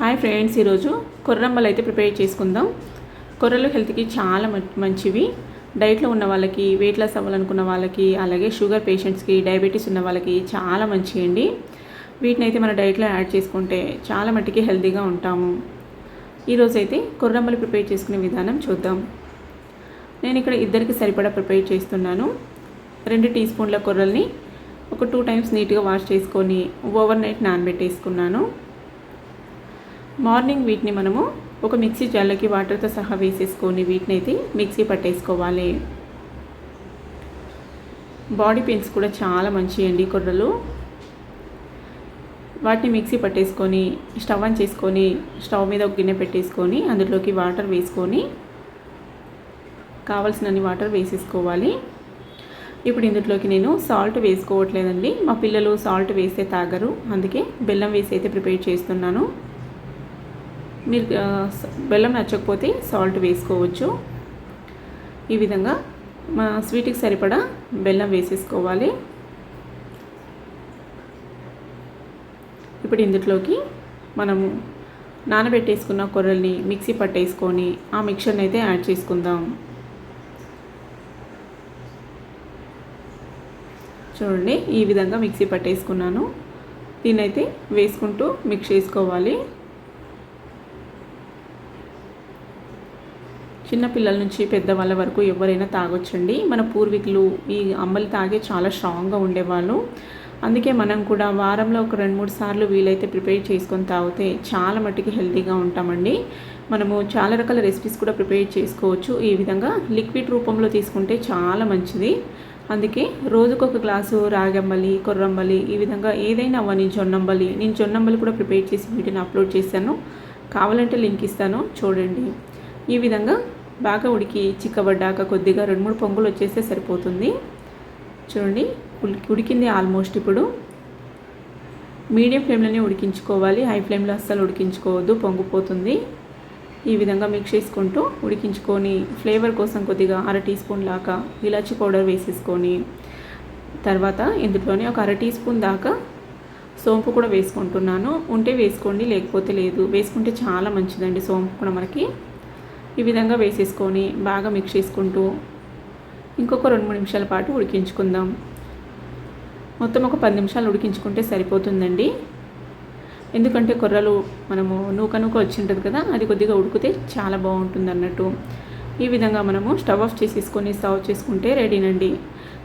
Hi friends ఈరోజు కొర్రమ్మలు అయితే prepare చేసుకుందాం. కొర్రలు హెల్త్కి చాలా మంచివి. డైట్లో ఉన్న వాళ్ళకి వెయిట్ లాస్ అవ్వాలనుకున్న వాళ్ళకి అలాగే షుగర్ పేషెంట్స్కి డయాబెటీస్ ఉన్న వాళ్ళకి చాలా మంచివి అండి వీటిని అయితే మన డైట్లో యాడ్ చేసుకుంటే చాలా మట్టికి హెల్తీగా ఉంటాము. ఈరోజు అయితే కొర్రమ్మలు ప్రిపేర్ చేసుకునే విధానం చూద్దాం. నేను ఇక్కడ ఇద్దరికి సరిపడా ప్రిపేర్ చేస్తున్నాను. రెండు టీ స్పూన్ల కొర్రల్ని ఒక టూ టైమ్స్ నీట్గా వాష్ చేసుకొని ఓవర్ నైట్ నానబెట్టేసుకున్నాను. మార్నింగ్ వీటిని మనము ఒక మిక్సీ జార్లోకి వాటర్తో సహా వేసేసుకొని వీటిని అయితే మిక్సీ పట్టేసుకోవాలి. బాడీ పెయిన్స్ కూడా చాలా మంచి అండి కుర్రలు. వాటిని మిక్సీ పట్టేసుకొని స్టవ్ ఆన్ చేసుకొని స్టవ్ మీద ఒక గిన్నె పెట్టేసుకొని అందులోకి వాటర్ వేసుకొని కావాల్సినన్ని వాటర్ వేసేసుకోవాలి. ఇప్పుడు ఇందులోకి నేను సాల్ట్ వేసుకోవట్లేదండి. మా పిల్లలు సాల్ట్ వేస్తే తాగరు. అందుకే బెల్లం వేసి అయితే ప్రిపేర్ చేస్తున్నాను. మీరు బెల్లం నచ్చకపోతే సాల్ట్ వేసుకోవచ్చు. ఈ విధంగా మా స్వీట్కి సరిపడా బెల్లం వేసేసుకోవాలి. ఇప్పుడు ఇందులోకి మనము నానబెట్టేసుకున్న కొర్రల్ని మిక్సీ పట్టేసుకొని ఆ మిక్చర్ని అయితే యాడ్ చేసుకుందాం. చూడండి ఈ విధంగా మిక్సీ పట్టేసుకున్నాను. దీన్నైతే వేసుకుంటూ మిక్స్ చేసుకోవాలి. చిన్న పిల్లల నుంచి పెద్దవాళ్ళ వరకు ఎవరైనా తాగొచ్చండి. మన పూర్వీకులు ఈ అమ్మలు తాగే చాలా స్ట్రాంగ్గా ఉండేవాళ్ళు. అందుకే మనం కూడా వారంలో ఒక రెండు మూడు సార్లు వీలైతే ప్రిపేర్ చేసుకొని తాగితే చాలా మట్టుకి హెల్తీగా ఉంటామండి. మనము చాలా రకాల రెసిపీస్ కూడా ప్రిపేర్ చేసుకోవచ్చు. ఈ విధంగా లిక్విడ్ రూపంలో తీసుకుంటే చాలా మంచిది. అందుకే రోజుకొక గ్లాసు రాగంబలి కొర్రంబలి ఈ విధంగా ఏదైనా అవ్వని జొన్నంబలి నేను జొన్నంబలి కూడా ప్రిపేర్ చేసి వీటిని అప్లోడ్ చేశాను. కావాలంటే లింక్ ఇస్తాను చూడండి. ఈ విధంగా బాగా ఉడికి చిక్కబడ్డాక కొద్దిగా రెండు మూడు పొంగులు వచ్చేస్తే సరిపోతుంది. చూడండి ఉడికి ఉడికింది ఆల్మోస్ట్ ఇప్పుడు. మీడియం ఫ్లేమ్లోనే ఉడికించుకోవాలి. హై ఫ్లేమ్లో అస్సలు ఉడికించుకోవద్దు పొంగిపోతుంది. ఈ విధంగా మిక్స్ చేసుకుంటూ ఉడికించుకొని ఫ్లేవర్ కోసం కొద్దిగా అర టీ స్పూన్ దాకా ఇలాచి పౌడర్ వేసేసుకొని తర్వాత ఇందులోనే ఒక అర టీ స్పూన్ దాకా సోంపు కూడా వేసుకుంటున్నాను. ఉంటే వేసుకోండి లేకపోతే లేదు. వేసుకుంటే చాలా మంచిదండి సోంపు కూడా మనకి. ఈ విధంగా వేసేసుకొని బాగా మిక్స్ చేసుకుంటూ ఇంకొక రెండు మూడు నిమిషాల పాటు ఉడికించుకుందాం. మొత్తం ఒక పది నిమిషాలు ఉడికించుకుంటే సరిపోతుందండి. ఎందుకంటే కొర్రలు మనము నూక నూక వచ్చింటుంది కదా అది కొద్దిగా ఉడికితే చాలా బాగుంటుంది అన్నట్టు. ఈ విధంగా మనము స్టవ్ ఆఫ్ చేసేసుకొని సర్వ్ చేసుకుంటే రెడీనండి.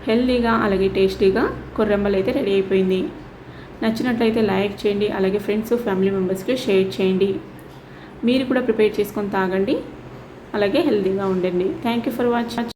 హెల్దీగా అలాగే టేస్టీగా కొర్రెమ్మలు అయితే రెడీ అయిపోయింది. నచ్చినట్లయితే లైక్ చేయండి అలాగే ఫ్రెండ్స్ ఫ్యామిలీ మెంబర్స్కి షేర్ చేయండి. మీరు కూడా ప్రిపేర్ చేసుకొని తాగండి. అలాగే హెల్దీగా ఉండండి. Thank you for watching